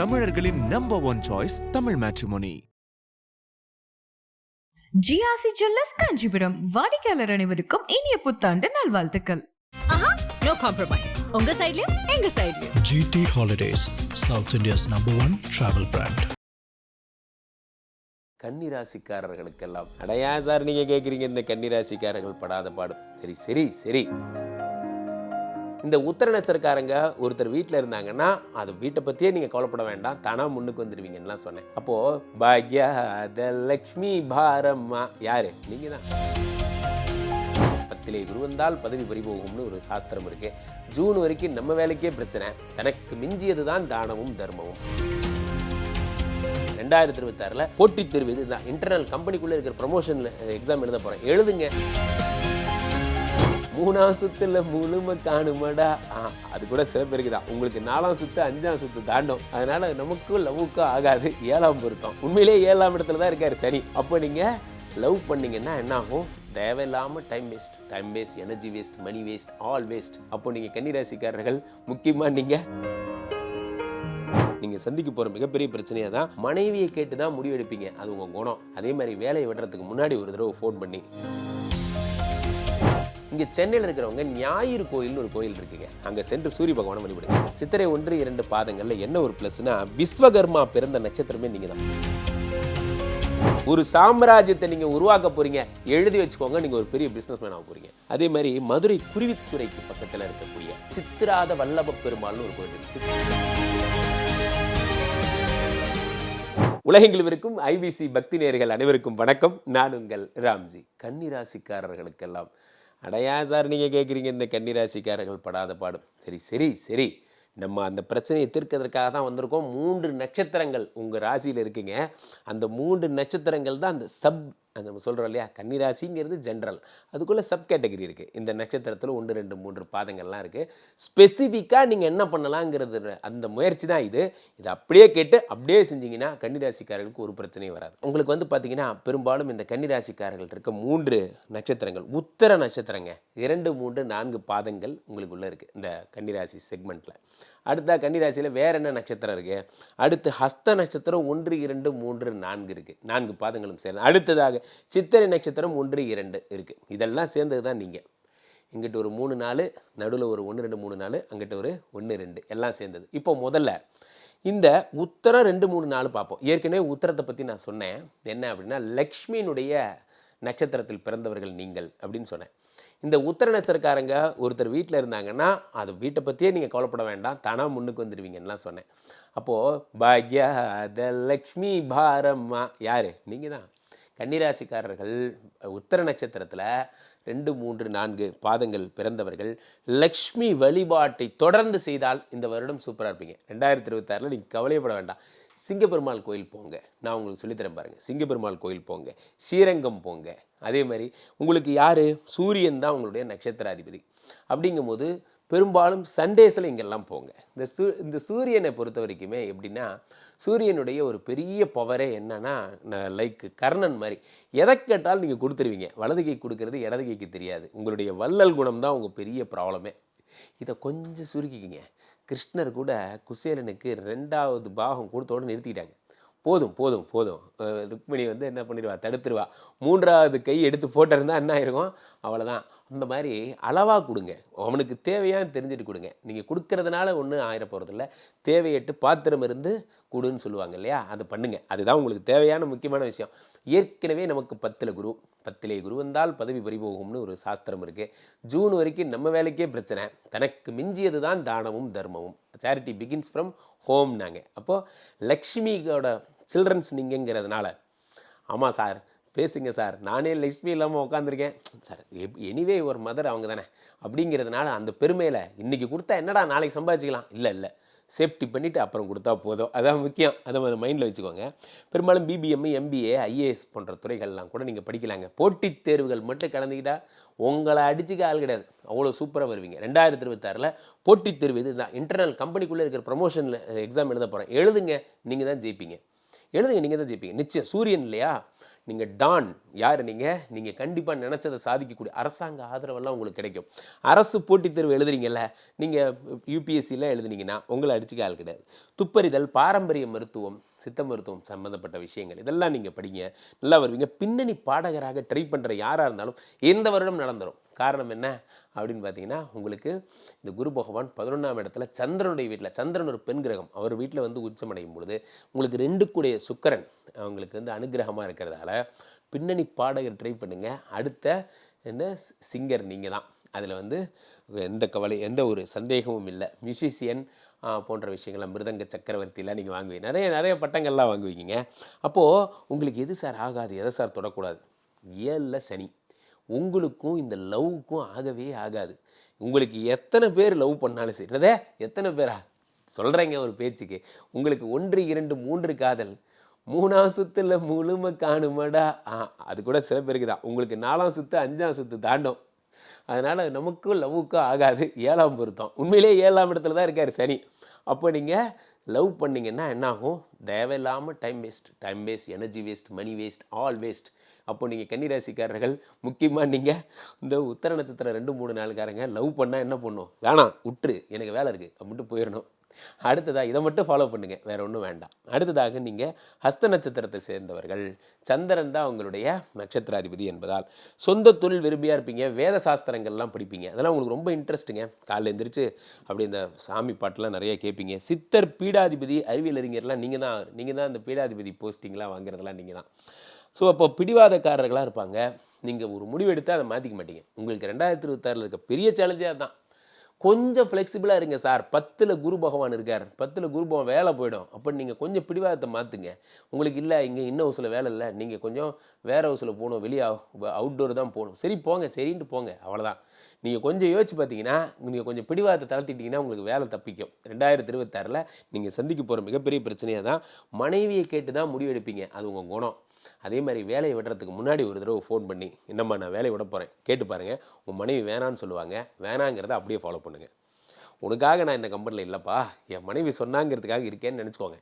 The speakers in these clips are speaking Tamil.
தமிழர்களின் number one choice Tamil Matrimony GRC jewellers Kanchipuram. வாடிக்கையாளர் அனைவருக்கும் இனிய புத்தாண்டு நல்வாழ்த்துக்கள். ஆஹா நோ காம்ப்ரமைஸ் உங்க சைடுலயும் எங்க சைடுலயும் GT Holidays, South India's number one travel brand. கன்னிராசிக்காரர்களுக்கெல்லாம் அடையா சார் நீங்க கேட்குறீங்க இந்த கன்னிராசிக்காரர்கள் படாத பாடும் சரி சரி சரி. இந்த உத்தர நட்சத்திரக்காரங்க ஒருத்தர் வீட்டில் இருந்தாங்கன்னா அது வீட்டை பற்றியே நீங்கள் கவலைப்பட வேண்டாம். தானாக முன்னுக்கு வந்துடுவீங்கன்னுலாம் சொன்னேன். அப்போது பாக்யாதலக்ஷ்மி பாரம்மா. யாரு? நீங்கள் தான் பத்திலே குரு வந்தால் பதவி பறிபோகும்னு ஒரு சாஸ்திரம் இருக்கு. ஜூன் வரைக்கும் நம்ம வேலைக்கே பிரச்சனை. தனக்கு மிஞ்சியது தான் தானமும் தர்மமும். ரெண்டாயிரத்தி இருபத்தாறில் போட்டித் தேர்வு இதுதான். இன்டர்னல் கம்பெனிக்குள்ளே இருக்கிற ப்ரமோஷனில் எக்ஸாம் எழுத போகிறேன் எழுதுங்க. மூணாம் சுத்தில் முழுமை காணுமாடா? ஆ, அது கூட சில பேருக்கு தான். உங்களுக்கு நாலாம் சுத்து அஞ்சாம் சுத்து தாண்டும். அதனால நமக்கும் லவ்வுக்கும் ஆகாது. ஏழாம் பொருத்தம். உண்மையிலேயே ஏழாம் இடத்துல தான் இருக்காரு சரி அப்போ நீங்கள் லவ் பண்ணிங்கன்னா என்ன ஆகும்? தேவையில்லாமல் time waste time waste energy waste money waste all waste அப்போ நீங்கள் கன்னிராசிக்காரர்கள் முக்கியமாக நீங்கள் நீங்கள் சந்திக்க போகிற மிகப்பெரிய பிரச்சனையாக தான் மனைவியை கேட்டு தான் முடிவெடுப்பீங்க. அது உங்கள் குணம். அதே மாதிரி வேலையை விடுறதுக்கு முன்னாடி ஒரு தடவை ஃபோன் பண்ணி. இங்க சென்னையில் இருக்கிறவங்க ஞாயிறு கோயில்னு ஒரு கோயில் இருக்குங்க. அங்க சென்று சூரிய பகவானை வழிபடுங்க. சித்திரை ஒன்று இரண்டு பாதங்கள்ல என்ன ஒரு பிளஸ்னா விஸ்வகர்மா பிறந்த நட்சத்திரமே நீங்க தான் ஒரு சாம்ராஜ்யத்தை நீங்க உருவாக்க போறீங்க. எழுதி வச்சுக்கோங்க நீங்க ஒரு பெரிய பிசினஸ் மேன் ஆக போறீங்க. அதே மாதிரி மதுரை குருவித்துறைக்கு பக்கத்துல இருக்கக்கூடிய சித்திராத வல்லப பெருமாள்னு ஒரு கோயில் இருக்கு. சித்- உலகெங்கிலும் இருக்கும் ஐபிசி பக்தி நேர்கள் அனைவருக்கும் வணக்கம். நான் உங்கள் ராம்ஜி. கன்னிராசிக்காரர்களுக்கெல்லாம் அடையா சார் நீங்கள் கேட்குறீங்க இந்த கன்னிராசிக்காரர்கள் படாத பாடும். சரி சரி சரி. நம்ம அந்த பிரச்சனையை தீர்க்கிறதுக்காக தான் வந்திருக்கோம். மூன்று நட்சத்திரங்கள் உங்கள் ராசியில் இருக்குங்க. அந்த மூன்று நட்சத்திரங்கள் தான் அந்த சப் நம்ம சொல்கிறோம் இல்லையா? கன்னிராசிங்கிறது ஜென்ரல் அதுக்குள்ளே சப் கேட்டகரி இருக்குது இந்த நட்சத்திரத்தில் ஒன்று ரெண்டு மூன்று பாதங்கள்லாம் இருக்குது ஸ்பெசிஃபிக்காக நீங்கள் என்ன பண்ணலாங்கிறது அந்த முயற்சி தான் இது. இதை அப்படியே கேட்டு அப்படியே செஞ்சீங்கன்னா கன்னிராசிக்காரர்களுக்கு ஒரு பிரச்சனையும் வராது. உங்களுக்கு வந்து பார்த்தீங்கன்னா பெரும்பாலும் இந்த கன்னிராசிக்காரர்கள் இருக்க மூன்று நட்சத்திரங்கள் உத்தர நட்சத்திரங்க. இரண்டு மூன்று நான்கு பாதங்கள் உங்களுக்குள்ளே இருக்குது இந்த கன்னிராசி செக்மெண்ட்டில் அடுத்த கன்னிராசியில் வேறு என்ன நட்சத்திரம் இருக்குது அடுத்து ஹஸ்த நட்சத்திரம் ஒன்று இரண்டு மூன்று நான்கு இருக்குது நான்கு பாதங்களும் சேர்ந்து. அடுத்ததாக சித்திரை நட்சத்திரம் ஒன்று இரண்டு இருக்குது இதெல்லாம் சேர்ந்தது தான் நீங்கள் இங்கிட்ட ஒரு மூணு நாலு நடுவில் ஒரு ஒன்று ரெண்டு மூணு நாலு அங்கிட்ட ஒரு ஒன்று ரெண்டு. எல்லாம் சேர்ந்தது. இப்போ முதல்ல இந்த உத்தரம் ரெண்டு மூணு நாலு பார்ப்போம். ஏற்கனவே உத்தரத்தை பற்றி நான் சொன்னேன். என்ன அப்படின்னா லக்ஷ்மியினுடைய நட்சத்திரத்தில் பிறந்தவர்கள் நீங்கள் அப்படின்னு சொன்னேன். இந்த உத்தர நட்சத்திரக்காரங்க ஒருத்தர் வீட்டில் இருந்தாங்கன்னா அது வீட்டை பற்றியே நீங்கள் கவலைப்பட வேண்டாம். தானாக முன்னுக்கு வந்துடுவீங்கன்னுலாம் சொன்னேன். அப்போது பாக்யாத லக்ஷ்மி பாரம்மா யார்? நீங்கள் தான் கன்னிராசிக்காரர்கள் உத்தர நட்சத்திரத்தில் ரெண்டு மூன்று நான்கு பாதங்கள் பிறந்தவர்கள் லக்ஷ்மி வழிபாட்டை தொடர்ந்து செய்தால் இந்த வருடம் சூப்பராக இருப்பீங்க. ரெண்டாயிரத்தி இருபத்தாறில் நீங்கள் கவலையப்பட வேண்டாம். சிங்கப்பெருமாள் கோயில் போங்க. நான் உங்களுக்கு சொல்லித்தரேன் பாருங்கள் சிங்கப்பெருமாள் கோயில் போங்க. ஸ்ரீரங்கம் போங்க. அதே மாதிரி உங்களுக்கு யார்? சூரியன் தான் உங்களுடைய நட்சத்திராதிபதி. அப்படிங்கும்போது பெரும்பாலும் சண்டேஸில் இங்கெல்லாம் போங்க. இந்த சூ இந்த சூரியனை பொறுத்த வரைக்குமே எப்படின்னா சூரியனுடைய ஒரு பெரிய பவரே என்னன்னா லைக் கர்ணன் மாதிரி. எதை கேட்டாலும் நீங்கள் கொடுத்துருவீங்க. வலது கை கொடுக்கறது இடது கைக்கு தெரியாது. உங்களுடைய வள்ளல் குணம் தான் உங்கள் பெரிய ப்ராப்ளமே இதை கொஞ்சம் சுருக்கிக்கிங்க. கிருஷ்ணர் கூட குசேலனுக்கு ரெண்டாவது பாகம் கொடுத்தோடு நிறுத்திக்கிட்டாங்க. போதும் போதும் போதும். ருக்மிணி வந்து என்ன பண்ணிடுவா? தடுத்துருவா. மூன்றாவது கை எடுத்து போட்டிருந்தா என்ன ஆயிருக்கும்? அவ்வளோதான் அந்த மாதிரி அளவாக கொடுங்க. அவனுக்கு தேவையான்னு தெரிஞ்சுட்டு கொடுங்க. நீங்கள் கொடுக்கறதுனால ஒன்றும் ஆயிர போகிறதில்ல தேவையட்டு பாத்திரம் இருந்து கொடுன்னு சொல்லுவாங்க இல்லையா? அதை பண்ணுங்கள் அதுதான் உங்களுக்கு தேவையான முக்கியமான விஷயம். ஏற்கனவே நமக்கு பத்தில் குரு. பத்திலே குரு வந்தால் பதவி பறிபோகும்னு ஒரு சாஸ்திரம் இருக்குது ஜூன் வரைக்கும் நம்ம வேலைக்கே பிரச்சனை. தனக்கு மிஞ்சியது தான் தானமும் தர்மமும். சேரிட்டி பிகின்ஸ் ஃப்ரம் ஹோம் நாங்கள் அப்போது லக்ஷ்மியோட சில்ட்ரன்ஸ் நீங்கிறதுனால ஆமாம் சார் பேசுங்க சார் நானே லக்ஷ்மி இல்லாமல் உட்காந்துருக்கேன் சார் எனிவே ஒரு மதர் அவங்க தானே அப்படிங்கிறதுனால அந்த பெருமையில் இன்றைக்கி கொடுத்தா என்னடா நாளைக்கு சம்பாதிச்சிக்கலாம்? இல்லை இல்லை. சேஃப்டி பண்ணிவிட்டு அப்புறம் கொடுத்தா போதும். அதான் முக்கியம். அதை மைண்டில் வச்சுக்கோங்க. பெரும்பாலும் பிபிஎம் எம்பிஏ ஐஏஎஸ் போன்ற துறைகள்லாம் கூட நீங்கள் படிக்கலாங்க. போட்டித் தேர்வுகள் மட்டும் கலந்துக்கிட்டால் உங்களை அடிச்சுக்க ஆள் கிடையாது. அவ்வளோ சூப்பராக வருவீங்க. ரெண்டாயிரத்தி இருபத்தாறில் போட்டித் தேர்வு இது தான். இன்டர்னல் கம்பெனிக்குள்ளே இருக்கிற ப்ரமோஷனில் எக்ஸாம் எழுத போகிறேன் எழுதுங்க நீங்கள் தான் ஜெயிப்பீங்க. எழுதுங்க நீங்கள் தான் ஜெயிப்பீங்க. நிச்சயம் சூரியன் இல்லையா? நீங்கள் டான். யார் நீங்கள் நீங்கள் கண்டிப்பாக நினச்சதை சாதிக்கக்கூடிய அரசாங்க ஆதரவெல்லாம் உங்களுக்கு கிடைக்கும். அரசு போட்டித் தேர்வு எழுதுறீங்கல்ல நீங்கள் யூபிஎஸ்சியில் எழுதுனீங்கன்னா உங்களை அடிச்சுக்க ஆள் கிடையாது. துப்பறிதல் பாரம்பரிய மருத்துவம் சித்த மருத்துவம் சம்மந்தப்பட்ட விஷயங்கள். இதெல்லாம் நீங்கள் படிங்க. நல்லா வருவீங்க. பின்னணி பாடகராக ட்ரை பண்ணுற யாராக இருந்தாலும் எந்த வருடம் நடந்துடும் காரணம் என்ன? அப்படின்னு பார்த்தீங்கன்னா உங்களுக்கு இந்த குரு பகவான் பதினொன்றாம் இடத்துல சந்திரனுடைய வீட்டில் சந்திரன் ஒரு பெண் கிரகம். அவர் வீட்டில் வந்து உச்சமடையும் பொழுது உங்களுக்கு ரெண்டு கூடிய சுக்கரன் அவங்களுக்கு வந்து அனுகிரகமாக இருக்கிறதால பின்னணி பாடகர் ட்ரை பண்ணுங்கள் அடுத்த என்ன? சிங்கர் நீங்கள் தான் அதில் வந்து எந்த கவலை எந்த ஒரு சந்தேகமும் இல்லை. மியூசிஷியன் போன்ற விஷயங்கள்லாம் மிருதங்க சக்கரவர்த்திலாம் நீங்கள் வாங்குவீங்க. நிறைய நிறைய பட்டங்கள்லாம் வாங்குவீங்க அப்போது உங்களுக்கு எது சார் ஆகாது? எதை சார் தொடக்கூடாது? ஏழில் சனி. உங்களுக்கும் இந்த லவ்வுக்கும் ஆகவே ஆகாது. உங்களுக்கு எத்தனை பேர் லவ் பண்ணாலும் சரி என்னதே? எத்தனை பேரா? சொல்கிறேங்க ஒரு பேச்சுக்கு. உங்களுக்கு ஒன்று இரண்டு மூன்று காதல். மூணாம் சுத்தில் முழுமை காணுமடா. ஆ அது கூட சில பேருக்கு தான். உங்களுக்கு நாலாம் சுத்து அஞ்சாம் சுத்து தாண்டும். அதனால் நமக்கும் லவ்வுக்கும் ஆகாது. ஏழாம் பொருத்தம். உண்மையிலே ஏழாம் இடத்துல தான் இருக்கார் சனி. அப்போ நீங்கள் லவ் பண்ணிங்கன்னா என்ன ஆகும் தேவையில்லாமல் time waste time waste energy waste money waste all waste அப்போ நீங்கள் கன்னிராசிக்காரர்கள் முக்கியமாக நீங்கள் இந்த உத்தர நட்சத்திரம் ரெண்டு மூணு நாளுக்காரங்க லவ் பண்ணால் என்ன பண்ணும்? வேணாம் விட்டுரு எனக்கு வேலை இருக்குது அப்படின்ட்டு போயிடணும். அடுத்ததாக இதை மட்டும் ஃபாலோ பண்ணுங்க. வேற ஒன்றும் வேண்டாம். அடுத்ததாக நீங்கள் ஹஸ்த நட்சத்திரத்தை சேர்ந்தவர்கள். சந்திரன் தான் உங்களுடைய நட்சத்திராதிபதி என்பதால் சொந்த தொழில் விரும்பியாக இருப்பீங்க. வேத சாஸ்திரங்கள்லாம் படிப்பீங்க. அதெல்லாம் உங்களுக்கு ரொம்ப இன்ட்ரெஸ்ட்டுங்க காலைல எந்திரிச்சு அப்படி இந்த சாமி பாட்டெலாம் நிறைய கேட்பீங்க சித்தர் பீடாதிபதி அறிவியல் அறிஞர்லாம் நீங்கள் தான் நீங்கள் தான் இந்த பீடாதிபதி போஸ்டிங்லாம் வாங்குறதெல்லாம் நீங்கள் தான். ஸோ அப்போ பிடிவாதக்காரர்களாக இருப்பாங்க. நீங்கள் ஒரு முடிவு அதை மாற்றிக்க மாட்டீங்க. உங்களுக்கு ரெண்டாயிரத்தி இருபத்தாறில் இருக்க பெரிய சேலஞ்சே அதுதான். கொஞ்சம் ஃப்ளெக்சிபிளாக இருங்க சார் பத்தில் குரு பகவான் இருக்கார். பத்தில் குரு பகவான் வேலை போயிடும். அப்போ நீங்கள் கொஞ்சம் பிடிவாதத்தை மாற்றுங்க உங்களுக்கு இல்லை இங்கே இன்னும் ஹவுஸில் வேலை இல்லை. நீங்கள் கொஞ்சம் வேறு ஹவுஸில் போகணும். வெளியே அவுட்டோர் தான் போகணும். சரி போங்க. சரின்ட்டு போங்க. அவ்வளோதான் நீங்கள் கொஞ்சம் யோசிச்சு பார்த்தீங்கன்னா நீங்கள் கொஞ்சம் பிடிவாதத்தை தளர்த்திட்டிங்கன்னா உங்களுக்கு வேலை தப்பிக்கும். ரெண்டாயிரத்தி இருபத்தாறில் நீங்கள் சந்திக்க போகிற மிகப்பெரிய பிரச்சனையாக தான் மனைவியை கேட்டு தான் முடிவெடுப்பீங்க. அது உங்கள் குணம். அதே மாதிரி வேலையை விடுறதுக்கு முன்னாடி ஒரு தடவை ஃபோன் பண்ணி என்னம்மா நான் வேலையை விட போகிறேன் கேட்டு பாருங்கள் உன் மனைவி வேணான்னு சொல்லுவாங்க. வேணாங்கிறத அப்படியே ஃபாலோ பண்ணுங்கள் உனக்காக நான் இந்த கம்பெனியில் இல்லைப்பா. என் மனைவி சொன்னாங்கிறதுக்காக இருக்கேன்னு நினச்சிக்கோங்க.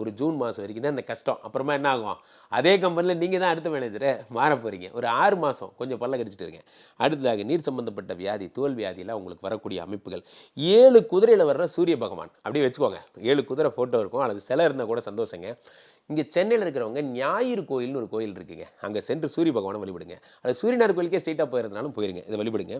ஒரு ஜூன் மாதம் வரைக்கும் தான் இந்த கஷ்டம். அப்புறமா என்ன ஆகும்? அதே கம்பெனியில் நீங்கள் தான் அடுத்த மேனேஜரை மாற போகிறீங்க ஒரு ஆறு மாதம் கொஞ்சம் பல்ல கடிச்சிட்டு இருக்கேன். அடுத்ததாக நீர் சம்மந்தப்பட்ட வியாதி தோல் வியாதியெல்லாம் உங்களுக்கு வரக்கூடிய அமைப்புகள். ஏழு குதிரையில் வர்ற சூரிய பகவான். அப்படியே வச்சுக்கோங்க. ஏழு குதிரை ஃபோட்டோ இருக்கும். அல்லது சிலை இருந்தால் கூட சந்தோஷங்க. இங்கே சென்னையில் இருக்கிறவங்க ஞாயிறு கோயில்னு ஒரு கோயில் இருக்குங்க. அங்கே சென்று சூரிய பகவானை வழிபடுங்க. அது சூரியனார் கோயிலுக்கே ஸ்ட்ரெயிட்டாக போயிருந்தாலும் போயிருங்க. இதை வழிபடுங்க.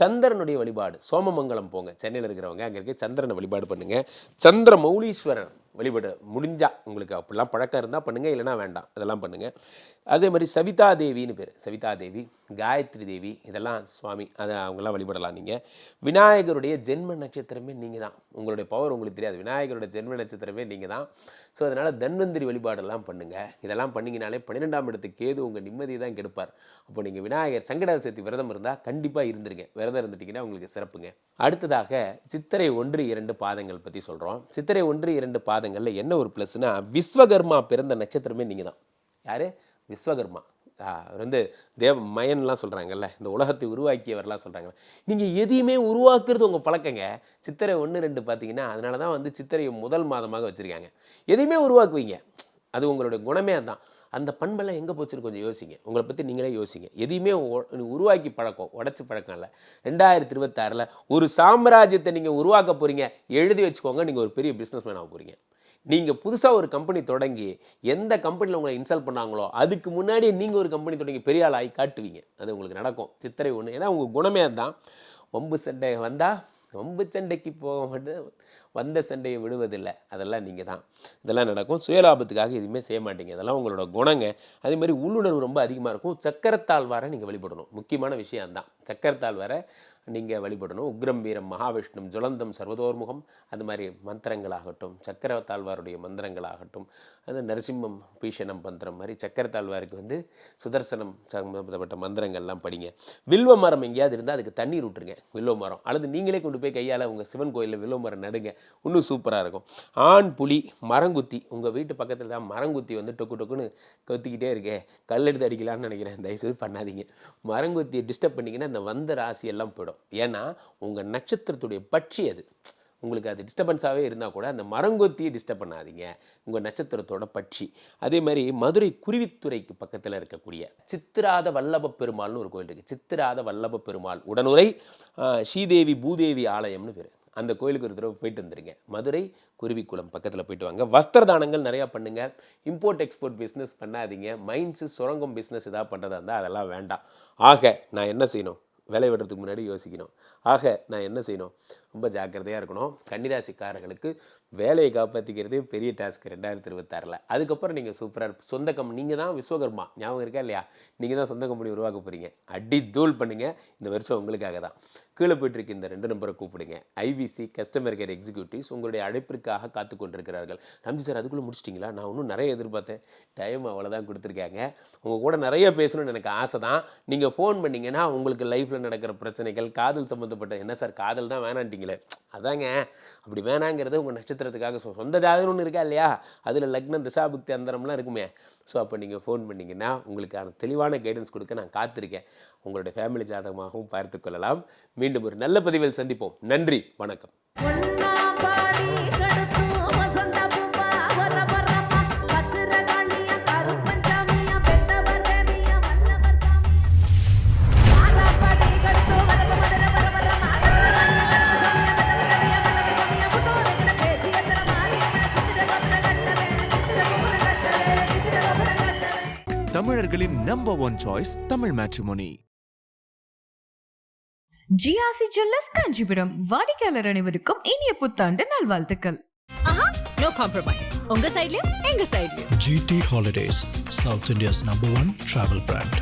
சந்திரனுடைய வழிபாடு சோமமங்கலம் போங்க. சென்னையில் இருக்கிறவங்க அங்கே இருக்க சந்திரனை வழிபாடு பண்ணுங்கள் சந்திர மௌலீஸ்வரர் வழிபட முடிஞ்சா உங்களுக்கு அப்படிலாம் பழக்கம் இருந்தால் பண்ணுங்கள் இல்லைனா வேண்டாம். இதெல்லாம் பண்ணுங்கள் அதே மாதிரி சவிதா தேவின்னு பேர். சவிதா தேவி காயத்ரி தேவி இதெல்லாம் சுவாமி அதை அவங்கெல்லாம் வழிபடலாம் நீங்கள் விநாயகருடைய ஜென்ம நட்சத்திரமே நீங்கள் தான் உங்களுடைய பவர் உங்களுக்கு தெரியாது. விநாயகருடைய ஜென்ம நட்சத்திரமே நீங்கள் தான் ஸோ அதனால் தன்வந்திரி வழிபாடெல்லாம் பண்ணுங்கள் இதெல்லாம் பண்ணிங்கனாலே பன்னிரெண்டாம் இடத்துக்கு கேது உங்கள் நிம்மதியை தான் கெடுப்பார். அப்போ நீங்கள் விநாயகர் சங்கட சதுர்த்தி விரதம் இருந்தால் கண்டிப்பாக இருந்துருங்க. விரதம் இருந்துட்டிங்கன்னா உங்களுக்கு சிறப்புங்க. அடுத்ததாக சித்திரை ஒன்று இரண்டு பாதங்கள் பற்றி சொல்கிறோம் சித்திரை ஒன்று இரண்டு பாதங்களில் என்ன ஒரு ப்ளஸ்னால் விஸ்வகர்மா பிறந்த நட்சத்திரமே நீங்கள் தான் யார்? விஸ்வகர்மா. ஆ, அவர் வந்து தேவ மயன்லாம் சொல்கிறாங்கல்ல இந்த உலகத்தை உருவாக்கியவர்லாம் சொல்கிறாங்க நீங்கள் எதையுமே உருவாக்குறது உங்கள் பழக்கங்க. சித்திரை ஒன்று ரெண்டு பார்த்தீங்கன்னா அதனால தான் வந்து சித்திரையை முதல் மாதமாக வச்சுருக்காங்க. எதையுமே உருவாக்குவீங்க. அது உங்களுடைய குணமே அதுதான் அந்த பண்பெல்லாம் எங்கே போச்சுன்னு கொஞ்சம் யோசிங்க. உங்களை பற்றி நீங்களே யோசிங்க. எதையுமே உருவாக்கி பழக்கம் உடச்சி பழக்கம் இல்லை. ரெண்டாயிரத்தி இருபத்தாறில் ஒரு சாம்ராஜ்யத்தை நீங்கள் உருவாக்க போகிறீங்க எழுதி வச்சுக்கோங்க நீங்கள் ஒரு பெரிய பிஸ்னஸ் மேன் ஆக போகிறீங்க நீங்கள் புதுசாக ஒரு கம்பெனி தொடங்கி எந்த கம்பெனியில் உங்களை இன்ஸ்டால் பண்ணாங்களோ அதுக்கு முன்னாடியே நீங்கள் ஒரு கம்பெனி தொடங்கி பெரிய ஆள் ஆகி காட்டுவீங்க. அது உங்களுக்கு நடக்கும். சித்திரை ஒன்று ஏன்னா உங்கள் குணமே அதுதான் வம்பு சண்டை வந்தால் வம்பு சண்டைக்கு போக மாட்டேன். வந்த சண்டையை விடுவதில்லை. அதெல்லாம் நீங்கள் தான். இதெல்லாம் நடக்கும். சுயலாபத்துக்காக எதுவுமே செய்ய மாட்டீங்க. அதெல்லாம் உங்களோட குணங்க. அதே மாதிரி உள்ளுணர்வு ரொம்ப அதிகமாக இருக்கும். சக்கரத்தாழ்வாரை நீங்கள் வழிபடணும். முக்கியமான விஷயம் தான் சக்கரத்தாழ்வாரை நீங்கள் வழிபடணும். உக்ரம் வீரம் மகாவிஷ்ணும் ஜுலந்தம் சர்வதோர்முகம் அது மாதிரி மந்திரங்களாகட்டும் சக்கரத்தாழ்வாருடைய மந்திரங்களாகட்டும் அது நரசிம்மம் பீஷணம் மந்திரம் மாதிரி சக்கரத்தாழ்வாருக்கு வந்து சுதர்சனம் சம்பந்தப்பட்ட மந்திரங்கள்லாம் படிங்க. வில்வ மரம் எங்கேயாவது இருந்தால் அதுக்கு தண்ணீர் விட்டுருங்க வில்வ மரம். அல்லது நீங்களே கொண்டு போய் கையால் உங்கள் சிவன் கோயிலில் வில்வ மரம் நடுங்க. இன்னும் சூப்பராக இருக்கும். ஆண் புலி மரங்குத்தி. உங்கள் வீட்டு பக்கத்தில் தான் மரங்குத்தி வந்து டொக்கு டொக்குன்னு கொத்திக்கிட்டே இருக்கே. கல் எடுத்து அடிக்கலாம்னு நினைக்கிறேன். தயவுசெய்து பண்ணாதீங்க. மரங்குத்தியை டிஸ்டர்ப் பண்ணிங்கன்னா அந்த வந்த ராசியெல்லாம் போயிடும். போயிடும் ஏன்னா உங்கள் நட்சத்திரத்துடைய பட்சி அது. உங்களுக்கு அது டிஸ்டர்பன்ஸாகவே இருந்தால் கூட அந்த மரங்கொத்தியை டிஸ்டர்ப் பண்ணாதீங்க. உங்கள் நட்சத்திரத்தோட பட்சி. அதே மாதிரி மதுரை குருவித்துறைக்கு பக்கத்தில் இருக்கக்கூடிய சித்திராத வல்லப பெருமாள்னு ஒரு கோயில் இருக்குது சித்திராத வல்லப பெருமாள் உடனுரை ஸ்ரீதேவி பூதேவி ஆலயம்னு பேர். அந்த கோயிலுக்கு ஒரு தடவை போயிட்டு வந்துருங்க. மதுரை குருவிக்குளம் பக்கத்தில் போயிட்டு வாங்க. வஸ்திர தானங்கள் நிறையா பண்ணுங்க. இம்போர்ட் எக்ஸ்போர்ட் பிஸ்னஸ் பண்ணாதீங்க. மைன்ஸு சுரங்கம் பிஸ்னஸ் எதாவது பண்ணுறதா இருந்தால் அதெல்லாம் வேண்டாம். ஆக நான் என்ன செய்யணும்? வேலை விடுறதுக்கு முன்னாடி யோசிக்கணும். ஆக நான் என்ன செய்யணும்? ரொம்ப ஜாக்கிரதையாக இருக்கணும். கன்னிராசிக்காரர்களுக்கு வேலையை காப்பாற்றிக்கிறதே பெரிய டாஸ்க் ரெண்டாயிரத்தி இருபத்தாறில். அதுக்கப்புறம் நீங்கள் சூப்பராக சொந்த கம்பெனி நீங்கள் தான் விஸ்வகர்மா. ஞாபகம் இருக்கா இல்லையா? நீங்கள் தான் சொந்த கம்பெனி உருவாக்க போகிறீங்க அடி தூள் பண்ணுங்கள் இந்த வருஷம் உங்களுக்காக தான். கீழே போயிட்டு இந்த ரெண்டு நம்பரை கூப்பிடுங்க. ஐபிசி கஸ்டமர் கேர் எக்ஸிக்யூட்டிவ்ஸ் உங்களுடைய அழைப்பிற்காக காத்து கொண்டிருக்கிறார்கள். ரம்ஜி சார் அதுக்குள்ளே முடிச்சிட்டிங்களா? நான் இன்னும் நிறைய எதிர்பார்த்தேன். டைம் அவ்வளோதான் கொடுத்துருக்காங்க. உங்கள் கூட நிறைய பேசணும்னு எனக்கு ஆசை தான். நீங்கள் ஃபோன் பண்ணிங்கன்னா உங்களுக்கு லைஃப்பில் நடக்கிற பிரச்சனைகள் காதல் சம்மந்தப்பட்ட என்ன சார் காதல் தான் வேணான்ட்டீங்களே அதாங்க. அப்படி வேணாங்கிறது உங்கள் நட்சத்திரத்துக்காக. சொ- சொந்த ஜாதகம் ஒன்று இருக்கா இல்லையா? அதில் லக்னம் திசாபுக்தி அந்தரம்லாம் இருக்குமே. ஸோ அப்போ நீங்கள் ஃபோன் பண்ணீங்கன்னா உங்களுக்கான தெளிவான கைடன்ஸ் கொடுக்க நான் காத்திருக்கேன். உங்களுடைய ஃபேமிலி ஜாதகமாகவும் பார்த்து கொள்ளலாம். மீண்டும் ஒரு நல்ல பதிவில் சந்திப்போம். நன்றி. வணக்கம். தமிழர்களின் number one choice Tamil Matrimony GRC jewellers Kanchipuram. வாடிக்கையாளர் அனைவருக்கும் இனிய புத்தாண்டு நல்வாழ்த்துக்கள். ஆஹா நோ காம்ப்ரமைஸ் உங்க சைடுலயும் எங்க சைடுலயும் GT Holidays, South India's number one travel brand.